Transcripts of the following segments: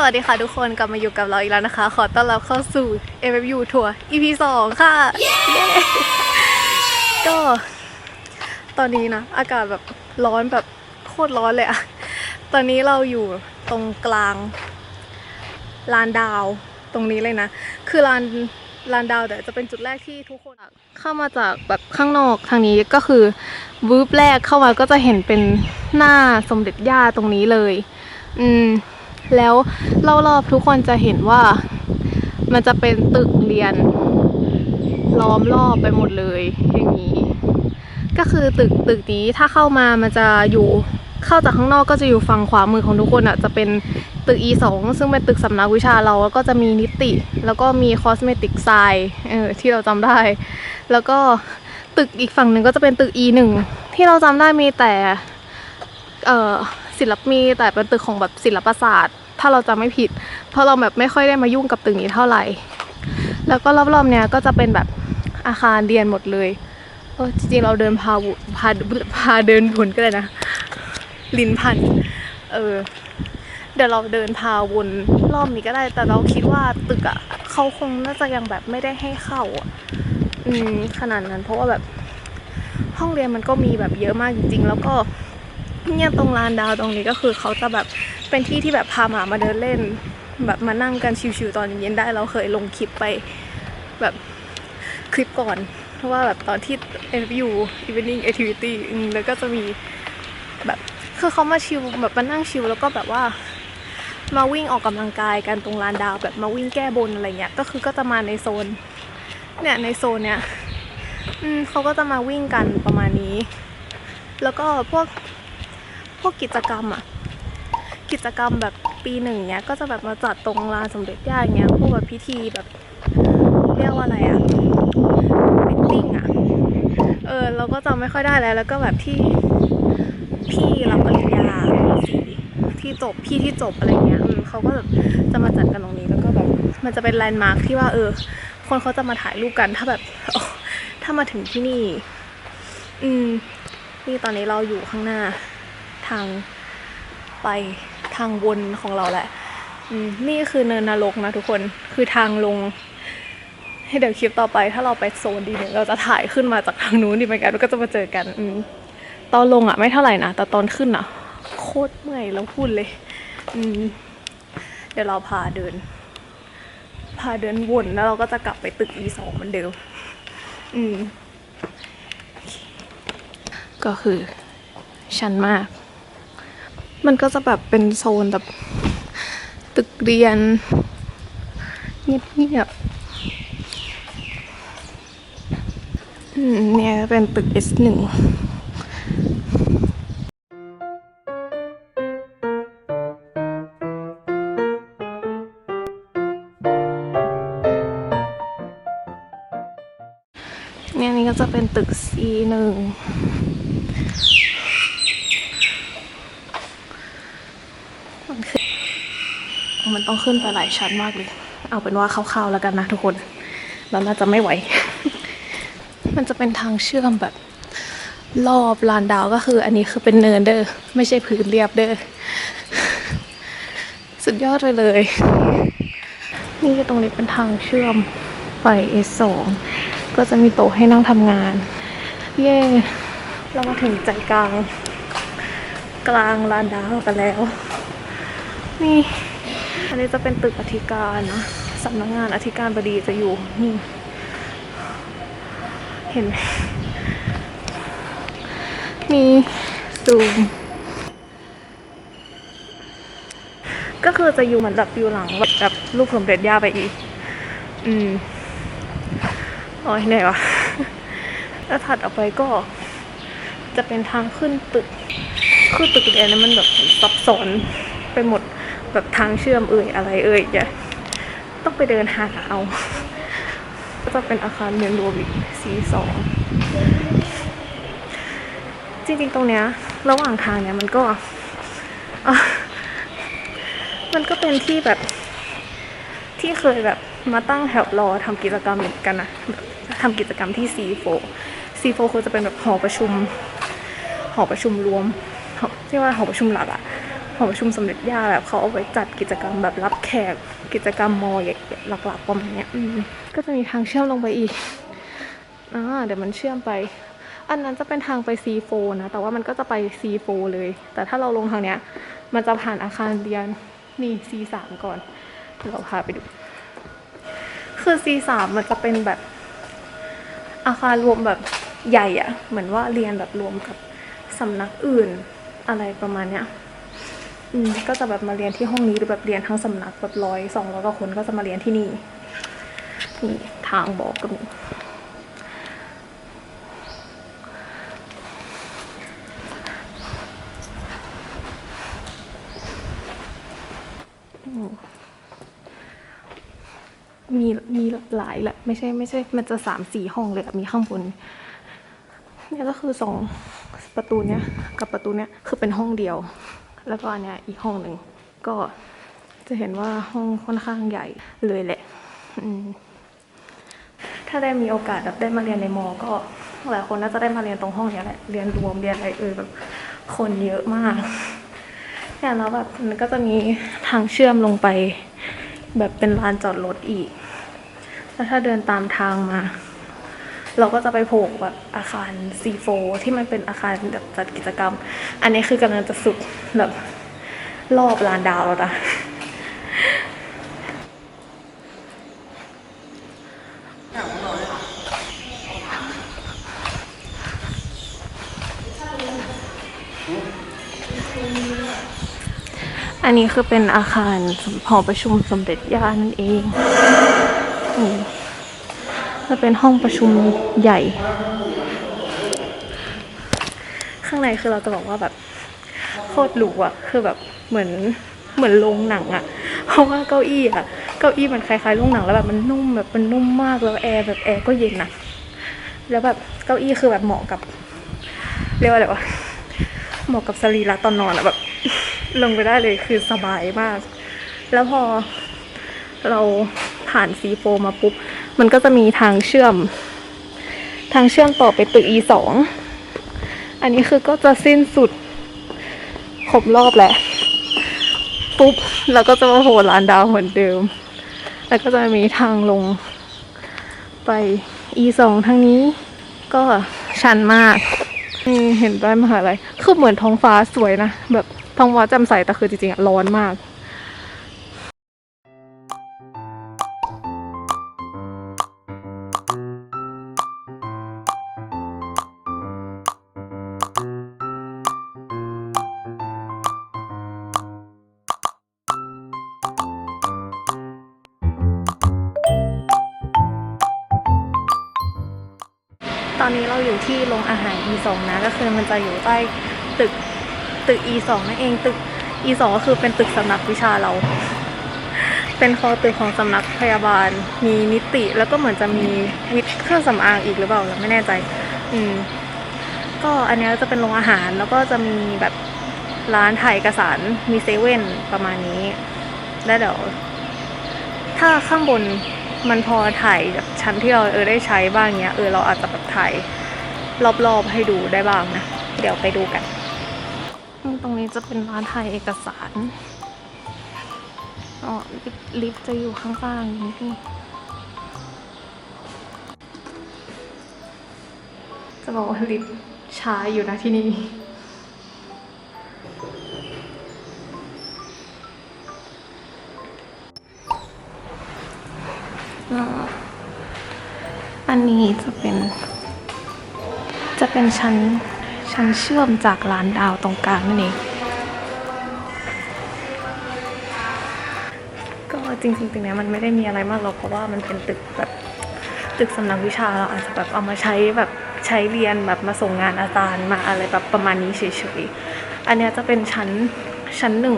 สวัสดีค่ะทุกคนกลับมาอยู่กับเราอีกแล้วนะคะ ขอต้อนรับเข้าสู่ m f u ทัวร์ EP 2 ค่ะเย้ก็ตอนนี้นะ อากาศแบบร้อนแบบโคตรร้อนเลยอะตอนนี้เราอยู่ตรงกลางลานดาวตรงนี้เลยนะ คือลานลานดาวแต่จะเป็นจุดแรกที่ทุกคนอะเข้ามาจากแบบข้างนอกทางนี้ก็คือวืบแรกเข้ามาก็จะเห็นเป็นหน้าสมเด็จย่าตรงนี้เลย อืม แล้วรอบๆทุกคนจะเห็นว่ามันจะเป็นตึกเรียน ล้อมรอบไปหมดเลยอย่างนี้ ก็คือตึกตึกนี้ถ้าเข้ามามันจะอยู่เข้าจากข้างนอกก็จะอยู่ฝั่งขวามือของทุกคนอะจะเป็นตึก E2 ซึ่งเป็นตึกสำนักวิชาเราแล้วก็จะมีนิติ แล้วก็มีคอสเมติกไซเออที่เราจำได้ แล้วก็ตึกอีกฝั่งหนึ่งก็จะเป็นตึก E1 ที่เราจำได้มีแต่เอ่อ ศิลปมีแต่เป็นตึกของแบบศิลปศาสตร์ ถ้าเราจำไม่ผิด เพราะเราแบบไม่ค่อยได้มายุ่งกับตึกนี้เท่าไหร่ แล้วก็รอบๆเนี้ยก็จะเป็นแบบอาคารเรียนหมดเลยเออจริงๆเราเดินพาวุพาพาเดินวนก็เลยนะ ลินพันเออเดี๋ยวเราเดินพาวนรอบนี้ก็ได้ แต่เราคิดว่าตึกอะ่ะเขาคงน่าจะยังแบบไม่ได้ให้เข้าอืมขนาดนั้น เพราะว่าแบบห้องเรียนมันก็มีแบบเยอะมากจริง ๆ แล้วก็ เนี่ยตรงลานดาวตรงนี้ก็คือเขาจะแบบเป็นที่ที่แบบพาหมามาเดินเล่น แบบมานั่งกันชิวๆตอนเย็นๆได้เราเคยลงคลิปไปแบบคลิปก่อนเพราะว่าแบบตอนที่ FU Evening Activity อืมแล้วก็จะมีแบบคือเขามาชิลแบบมานั่งชิลแล้วก็แบบว่ามาวิ่งออกกำลังกายกันตรงลานดาวแบบมาวิ่งแก้บนอะไรเงี้ยก็คือก็จะมาในโซน เนี่ยในโซนเนี้ยอืมเขาก็จะมาวิ่งกันประมาณนี้ แล้วก็พวก พวกกิจกรรมอะกิจกรรมแบบปีหนึ่งเนี้ยก็จะแบบมาจัดตรงลานสมเด็จย่าอย่างเงี้ยพวกแบบพิธีแบบเรียกว่าอะไรอะมิทติ้งอะเออเราก็จำไม่ค่อยได้แล้ว แล้วก็แบบที่พี่รับปริญญาสีที่จบพี่ที่จบอะไรเงี้ยเขาก็แบบจะมาจัดกันตรงนี้แล้วก็แบบมันจะเป็นแลนด์มาร์คที่ว่าเออ คนเขาจะมาถ่ายรูปกันถ้าแบบถ้ามาถึงที่นี่ อืม นี่ตอนนี้เราอยู่ข้างหน้า ทางไปทางวนของเราแหละอืมนี่คือเนินนรกนะทุกคน คือทางลง ให้เดี๋ยวคลิปต่อไปถ้าเราไปโซนดีเนี่ยเราจะถ่ายขึ้นมาจากทางนู้นดีเหมือนกันแล้วก็จะมาเจอกันอืมตอนลงอะไม่เท่าไหร่นะ แต่ตอนขึ้นอะ โคตรเมื่อยแล้วพูดเลยอืมเดี๋ยวเราพาเดิน พาเดินวนแล้วเราก็จะกลับไปตึก E2 เหมือนเดิม อืม ก็คือชันมาก มันก็จะแบบเป็นโซนแบบตึกเรียน เงียบๆอืมเนี่ยเป็นตึก S1 เนี่ยนี่ก็จะเป็นตึก C1 มันขึ้นมัน ต้องขึ้นไปหลายชั้นมากเลย เอาเป็นว่าคร่าวๆแล้วกันนะทุกคนเราน่าจะไม่ไหว มันจะเป็นทางเชื่อมแบบ รอบลานดาวก็คือ อันนี้คือเป็นเนินเด้อไม่ใช่พื้นเรียบเด้อสุดยอดไปเลย นี่ตรงนี้เป็นทางเชื่อมไป S2 ก็จะมีโต๊ะให้นั่งทำงาน เย่เรามาถึงใจกลาง กลางลานดาวกันแล้ว นี่ อันนี้จะเป็นตึกอธิการนะสำนักงานอธิการบดีจะอยู่นี่ เห็นไหมมีซูมก็คือจะอยู่เหมือนแบบอยู่หลังแบบแบบรูปสมเด็จย่าไปอีก อืมโอ้ยเหนื่อยวะแล้วถัดออกไปก็ จะเป็นทางขึ้นตึก คือตึกเรียนเนมันแบบซับซ้อนไปหมด แบบทางเชื่อมเอ่ยอะไรเอ่ยอย่าต้องไปเดินหาเอา ก็จะเป็นอาคารเรียนรวมอีกสีสองจริงๆ ตรงเนี้ย ระหว่างทางเนี้ยมันก็ มันก็เป็นที่แบบที่เคยแบบมาตั้งแถวรอทำกิจกรรมเหมือนกันนะทำกิจกรรมที่ C4 C4 คือจะเป็นแบบหอประชุม หอประชุมรวมหอเรียกว่าหอประชุมหลักอะ หอประชุมสมเด็จย่าแบบเขาเอาไว้จัดกิจกรรมแบบรับแขกกิจกรรมมอใหญ่ๆหลักๆประมาณนี้ก็จะมีทางเชื่อมลงไปอีกอ่าเดี๋ยวมันเชื่อมไป อันนั้นจะเป็นทางไป C4 นะแต่ว่ามันก็จะไป C4 เลย แต่ถ้าเราลงทางเนี้ย มันจะผ่านอาคารเรียนนี่ C3 ก่อนเดี๋ยวเราพาไปดู คือ C3 มันจะเป็นแบบอาคารรวมแบบใหญ่อะเหมือนว่าเรียนแบบรวมกับสำนักอื่นอะไรประมาณเนี้ย อืมก็จะแบบมาเรียนที่ห้องนี้หรือแบบเรียนทั้งสำนักแบบร้อยสองร้อยกว่าคนก็จะมาเรียนที่นี่นี่ทางบอกก็มีมีมีหลายแหละไม่ใช่ไม่ใช่ มันจะสามสี่ห้องเลยมีข้างบนเนี่ยก็คือสองประตูเนี้ยกับประตูเนี้ยคือเป็นห้องเดียว แล้วก็อันเนี้ยอีกห้องหนึ่งก็จะเห็นว่าห้องค่อนข้างใหญ่เลยแหละถ้าได้มีโอกาสแบบได้มาเรียนในมอ ก็หลายคนน่าจะได้มาเรียนตรงห้องเนี้ยแหละเรียนรวมเรียนอะไรเออแบบคนเยอะมากเนี่ยแล้วแบบมันก็จะมีทางเชื่อมลงไป แบบเป็นลานจอดรถอีก แล้วถ้าเดินตามทางมา เราก็จะไปโผล่แบบอาคาร C4 ที่มันเป็นอาคารแบบจัดกิจกรรม อันนี้คือกำลังจะสุดแบบรอบลานดาวแล้วนะอันนี้คือเป็นอาคารหอประชุมสมเด็จย่านั่นเอง จะเป็นห้องประชุมใหญ่ ข้างในคือเราจะบอกว่าแบบโคตรหรูอะคือแบบเหมือนเหมือนโรงหนังอะเพราะว่าเก้าอี้อะเก้าอี้มันคล้ายๆโรงหนังแล้วแบบมันนุ่มแบบมันนุ่มมากแล้วแอร์แบบแอร์ก็เย็นนะแล้วแบบเก้าอี้คือแบบเหมาะกับ เรียกว่าอะไรวะเหมาะกับสรีระตอนนอนอะแบบ ลงไปได้เลยคือสบายมาก แล้วพอเราผ่านซีโฟมาปุ๊บ มันก็จะมีทางเชื่อม ทางเชื่อมต่อไปตึก E สองอันนี้คือก็จะสิ้นสุดครบรอบแหละ ปุ๊บ แล้วก็จะมาโผล่ลานดาวเหมือนเดิม แล้วก็จะมีทางลงไป E สองทางนี้ ก็ชันมากนี่เห็นได้มหาลัยคือเหมือนท้องฟ้าสวยนะ แบบท้องฟ้าจ่มใสแต่คือจริงๆอะร้อนมาก ก็คือมันจะอยู่ใต้ตึกตึก E2 นั่นเองตึก E2 ก็คือเป็นตึกสำนักวิชาเรา เป็นคอตึกของสำนักพยาบาล มีนิติแล้วก็เหมือนจะมีวิทย์เครื่องสำอางอีกหรือเปล่าเราไม่แน่ใจ อืม ก็อันนี้จะเป็นโรงอาหารแล้วก็จะมีแบบร้านถ่ายเอกสารมีเซเว่นประมาณนี้ แล้วเดี๋ยว ถ้าข้างบนมันพอถ่ายแบบชั้นที่เราเออได้ใช้บ้างเนี้ยเออเราอาจจะแบบถ่าย รอบๆให้ดูได้บ้างนะ เดี๋ยวไปดูกัน ตรงนี้จะเป็นร้านถ่ายเอกสารอ๋อลิฟต์จะอยู่ข้างล่างนี่จะบอกว่าลิฟต์ช้าอยู่นะที่นี่อันนี้จะเป็น จะเป็นชั้นชั้นเชื่อมจากร้านดาวตรงกลางนั่นเองก็จริงๆตรงเนี้ยมันไม่ได้มีอะไรมากหรอกเพราะว่ามันเป็นตึกแบบตึกสำนักวิชาเราอาจจะแบบเอามาใช้แบบใช้เรียนแบบมาส่งงานอาจารย์มาอะไรแบบประมาณนี้เฉยๆอันนี้จะเป็นชั้นชั้นหนึ่ง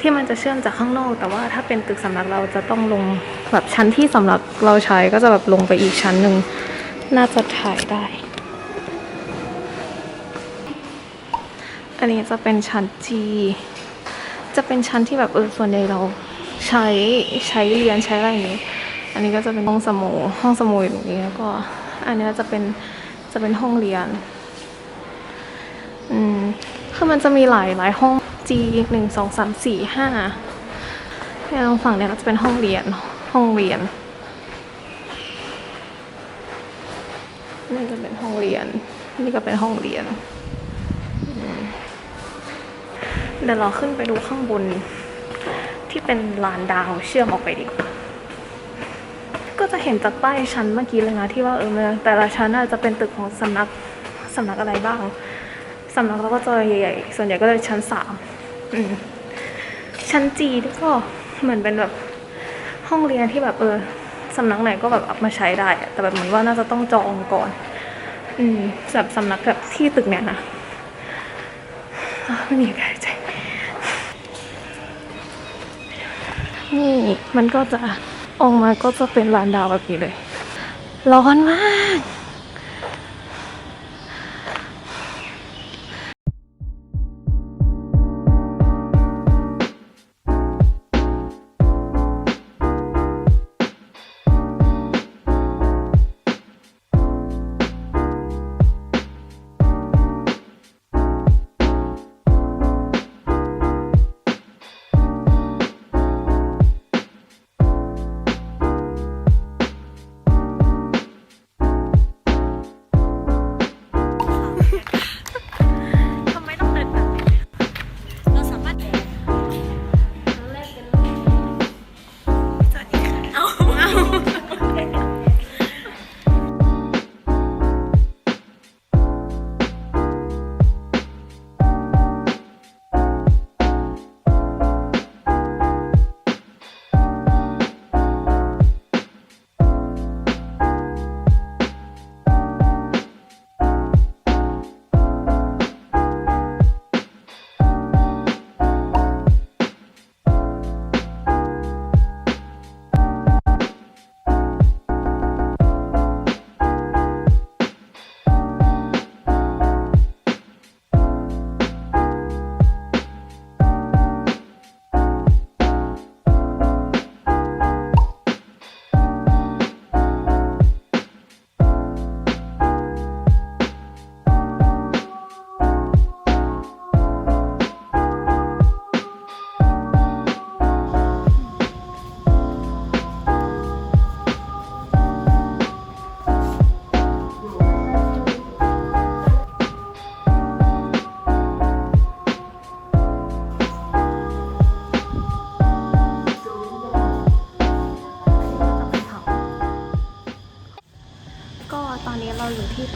ที่มันจะเชื่อมจากข้างนอก แต่ว่าถ้าเป็นตึกสำนักเราจะต้องลงแบบชั้นที่สำหรับเราใช้ก็จะแบบลงไปอีกชั้นหนึ่งน่าจะถ่ายได้ อันนี้จะเป็นชั้นจีจะเป็นชั้นที่แบบเออส่วนใหญ่เราใช้ใช้เรียนใช้อะไรอย่างนี้ อันนี้ก็จะเป็นห้องสมุห้องสมุดอย่างนี้แล้วก็ อันนี้จะเป็นจะเป็นห้องเรียน อืมคือมันจะมีหลายหลายห้อง G หนึ่งสองสามสี่ห้าแล้วฝั่งเนี้ยก็จะเป็นห้องเรียนห้องเรียนนี่จะเป็นห้องเรียน นี่ก็เป็นห้องเรียน เดี๋ยวเราขึ้นไปดูข้างบน ที่เป็นลานดาวเชื่อมออกไปดีกว่า ก็จะเห็นจากป้ายชั้นเมื่อกี้เลยนะที่ว่าเออแต่ละชั้นน่าจะเป็นตึกของสำนักสำนักอะไรบ้างสำนักเราก็จะใหญ่ๆส่วนใหญ่ก็เลยชั้นสามอืมชั้นจีก็เหมือนเป็นแบบห้องเรียนที่แบบเออสำนักไหนก็แบบเอามาใช้ได้ แต่แบบเหมือนว่าน่าจะต้องจองก่อน อืมสำหรับสำนักแบบที่ตึกเนี้ยนะไม่มีใคร นี่มันก็จะออกมาก็จะเป็นลานดาวแบบนี้เลย ร้อนมาก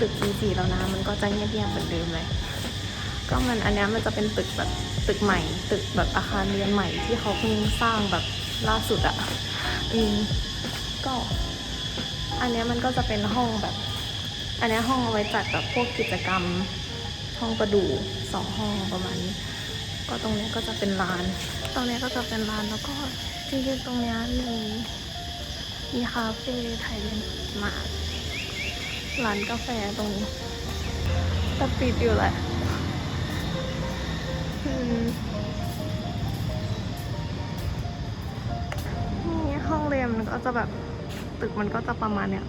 ตึก E4 แล้วนะ มันก็จะเงียบๆเหมือนเดิมเลย ก็มันอันนี้มันจะเป็นตึกแบบตึกใหม่ ตึกแบบอาคารเรียนใหม่ที่เขาเพิ่งสร้างแบบล่าสุดอะอืมก็ อันนี้มันก็จะเป็นห้องแบบ อันนี้ห้องเอาไว้จัดแบบพวกกิจกรรม ห้องประดูสองห้องประมาณนี้ก็ตรงนี้ก็จะเป็นลาน ตรงนี้ก็จะเป็นลานแล้วก็จริงๆตรงนี้มีมีคาเฟ่ไทยเรียนมาก ร้านกาแฟตรงนี้แต่ปิดอยู่แหละนี่ห้องเรียนมันก็จะแบบตึกมันก็จะประมาณเนี้ย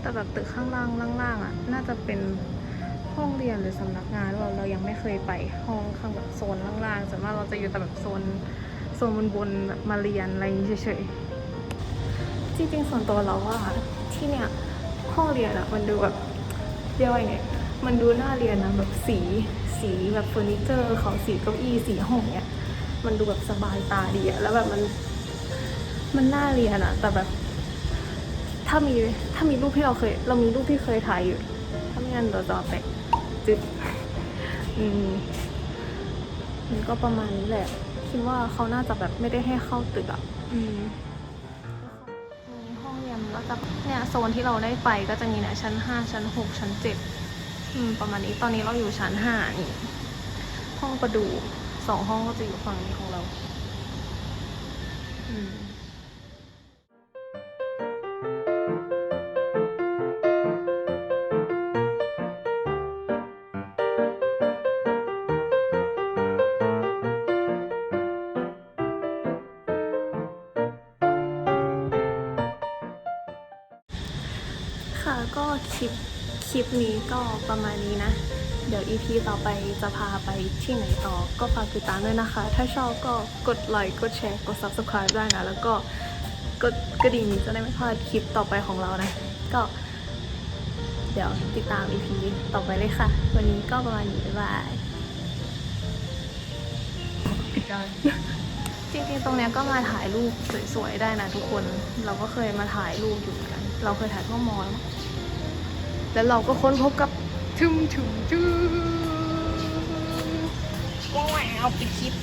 แต่แบบตึกข้างล่างล่างๆอะ น่าจะเป็นห้องเรียนหรือสำนักงานเราเรายังไม่เคยไปห้องข้างแบบโซนล่างๆส่วนมากเราจะอยู่แต่แบบโซน โซนบนบนๆแบบมาเรียนอะไรอย่างงี้เฉยๆจริงๆส่วนตัวเราว่าที่เนี่ยห้องเรียนอะมันดูแบบเรียกว่าไงมันดูน่าเรียนนะแบบสีสีแบบเฟอร์นิเจอร์เขาสีเก้าอี้สีห้องเนี่ยมันดูแบบสบายตาดีอะแล้วแบบมันมันน่าเรียนอะแต่แบบถ้ามีถ้ามีรูปที่เราเคย เรามีรูปที่เคยถ่ายอยู่ ถ้าไม่งั้นเราจะไปจึ๊บอืมมันก็ประมาณนี้แหละ คิดว่าเขาน่าจะแบบไม่ได้ให้เข้าตึกอะอืมในห้องเรียนมันก็จะเนี่ยโซนที่เราได้ไปก็จะมีเนี่ยชั้นห้าชั้นหกชั้นเจ็ดอืมประมาณนี้ตอนนี้เราอยู่ชั้นห้านี่ห้องประดูสองห้องก็จะอยู่ฝั่งนี้ของเรา อืม ค่ะก็คลิปคลิปนี้ก็ประมาณนี้นะ เดี๋ยว EP ต่อไปจะพาไปที่ไหนต่อก็ฝากติดตามด้วยนะคะ ถ้าชอบก็กดไลค์กดแชร์กด Subscribe ได้นะ แล้วก็กดกระดิ่งจะได้ไม่พลาดคลิปต่อไปของเรานะ ก็ เดี๋ยวติดตาม EP ต่อไปเลยค่ะ วันนี้ก็ประมาณนี้บ๊ายบาย จริงๆตรงเนี้ยก็มาถ่ายรูปสวยๆได้นะทุกคน เราก็เคยมาถ่ายรูปอยู่เหมือนกัน เราเคยถ่ายพวกมอลแล้วเราก็ค้นพบกับทึมถึมทึมว้าวปิดคลิป